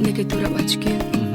ne kadar başka.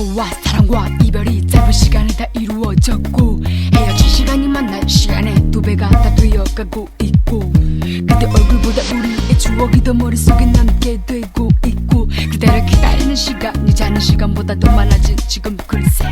너와 사랑과 이별이 짧은 시간에 다 이루어졌고 헤어진 시간이 만난 시간에 두 배가 다 되어가고 있고 그대 얼굴보다 우리의 추억이 더 머릿속에 남게 되고 있고 그대를 기다리는 시간이 자는 시간보다 더 많아진 지금 글쎄.